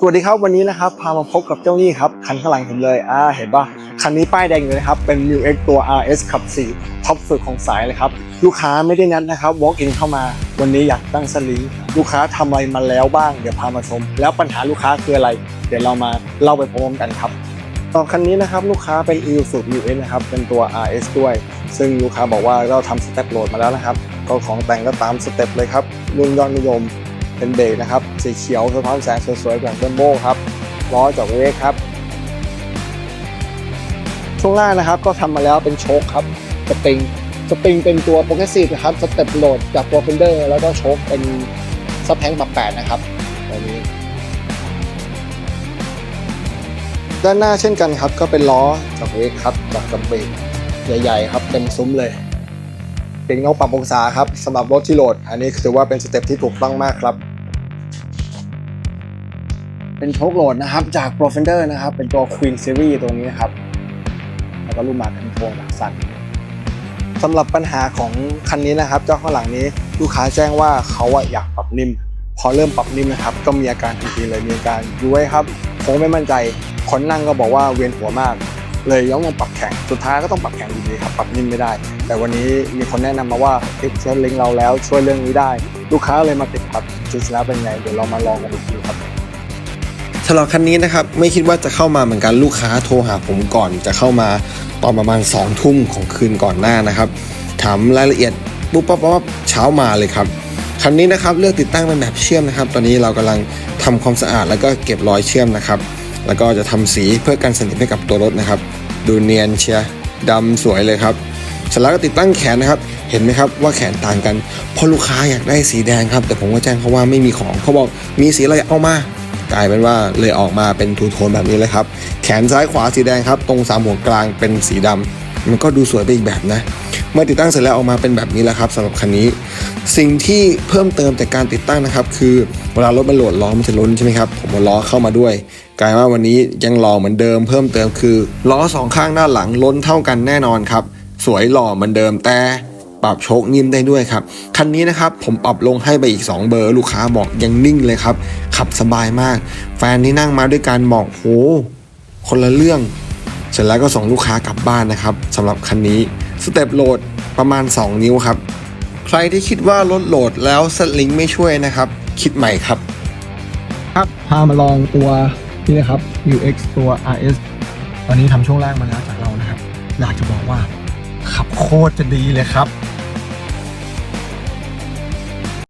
สวัสดีครับวันนี้นะครับพามาพบกับเจ้านี่ครับคันข้างหลังผมเลยอ่าเห็นปะคันนี้ป้ายแดงอยู่เลยครับเป็น New X ตัว RS ขับ4ท็อปสุดของสายเลยครับลูกค้าไม่ได้นัดนะครับ walk in เข้ามา วันนี้อยากตั้งสลิงลูกค้าทำอะไรมาแล้วบ้างเดี๋ยวพามาชม แล้วปัญหาลูกค้าคืออะไร เดี๋ยวเรามาเล่าไปพร้อมกันครับต่อคันนี้นะครับลูกค้าเป็น e สูตร New X นะครับเป็นตัว RS ด้วย ซึ่งลูกค้าบอกว่าเราทำสเต็ปโหลดมาแล้วนะครับก็ของแต่งก็ตามสเต็ปเลยครับรุ่นยอดนิยม เป็นเบรกนะครับ สีเขียวสะท้อนแสงสวยๆแบบเบมโบครับล้อจากเวกครับ ช่วงล่างนะครับก็ทำมาแล้วเป็นโชคครับสปริงสปริงเป็นตัวโปรเกรสซีฟนะครับสเต็ปโหลดจากตัวเฟนเดอร์แล้วก็โชคเป็นซับแพงปรับแปดนะครับตัวนี้ ด้านหน้าเช่นกันครับ ก็เป็นล้อจากเวกครับจากกับเบรกใหญ่ ๆ ครับเต็มซุ้มเลย เป็นเงาปรับองศาครับสำหรับรถที่โหลด อันนี้ถือว่าเป็นสเต็ปที่ถูกต้องมากครับ เป็นโชคโหลดนะครับจาก p r o f e n d e r นะครับ เป็นตัว Queen Series ตัวนี้นะครับ แล้วก็รูปมาเป็นโทนหลักสันสำหรับปัญหาของคันนี้นะครับ เจ้าข้างหลังนี้ลูกค้าแจ้งว่าเขาอะอยากปรับนิ่ม พอเริ่มปรับนิ่มนะครับ ก็มีอาการทันทีเลยมีอาการย้วยครับโค้งไม่มั่นใจคนนั่งก็บอกว่าเวียนหัวมาก เลยย้อมมาปรับแข็งสุดท้ายก็ต้องปรับแข็งอยู่ดีครับปรับนิ่มไม่ได้ แต่วันนี้มีคนแนะนำมาว่าติดเชนลิงเราแล้วช่วยเรื่องนี้ได้ ลูกค้าเลยมาติดครับจริงๆแล้วเป็นไงเดี๋ยวเรามาลองกันอีกทีครับสำหรับคันนี้นะครับไม่คิดว่าจะเข้ามาเหมือนกันลูกค้าโทรหาผมก่อน จะเข้ามาตอนประมาณ2องทุ่มของคืนก่อนหน้านะครับถามรายละเอียดปุ๊บปั๊บปั๊บเช้ามาเลยครับคันนี้นะครับเลือกติดตั้งเป็นแบบเชื่อมนะครับ ตอนนี้เรากำลังทำความสะอาดแล้วก็เก็บรอยเชื่อมนะครับ แล้วก็จะทำสีเพื่อกันสนิมให้กับตัวรถนะครับ ดูเนียนเชียร์ดำสวยเลยครับเสร็จแล้วก็ติดตั้งแขนนะครับ เห็นไหมครับว่าแขนต่างกันเพราะลูกค้าอยากได้สีแดงครับ แต่ผมก็แจ้งเขาว่าไม่มีของเขาบอกมีสีอะไรเอามากลายเป็นว่าเลยออกมาเป็นทูโทนแบบนี้เลยครับ แขนซ้ายขวาสีแดงครับ ตรงสามหัวกลางเป็นสีดำ มันก็ดูสวยไปอีกแบบนะเมื่อติดตั้งเสร็จแล้วออกมาเป็นแบบนี้แล้วครับสำหรับคันนี้ สิ่งที่เพิ่มเติมจากการติดตั้งนะครับ คือเวลารถมันโหลดล้อมันจะล้นใช่ไหมครับผมเอาล้อเข้ามาด้วย กลายว่าวันนี้ยังหล่อเหมือนเดิม เพิ่มเติมคือล้อสองข้างด้านหลังล้นเท่ากันแน่นอนครับ สวยหล่อเหมือนเดิมแต่ปรับโชคนิ่มได้ด้วยครับ คันนี้นะครับผมปรับลงให้ไปอีก 2 เบอร์ ลูกค้าบอกยังนิ่งเลยครับ ขับสบายมาก แฟนที่นั่งมาด้วยกันบอกโหคนละเรื่อง ร็จแล้วก็ส่งลูกค้ากลับบ้านนะครับสำหรับคันนี้สเต็ปโหลดประมาณ 2 นิ้วครับ ใครที่คิดว่ารถโหลดแล้วสลิงไม่ช่วยนะครับ คิดใหม่ครับ ครับพามาลองตัวนี่นะครับ UX ตัว RS ตอนนี้ทำช่วงล่างมาแล้วจากเรานะครับ อยากจะบอกว่าขับโคตรจะดีเลยครับ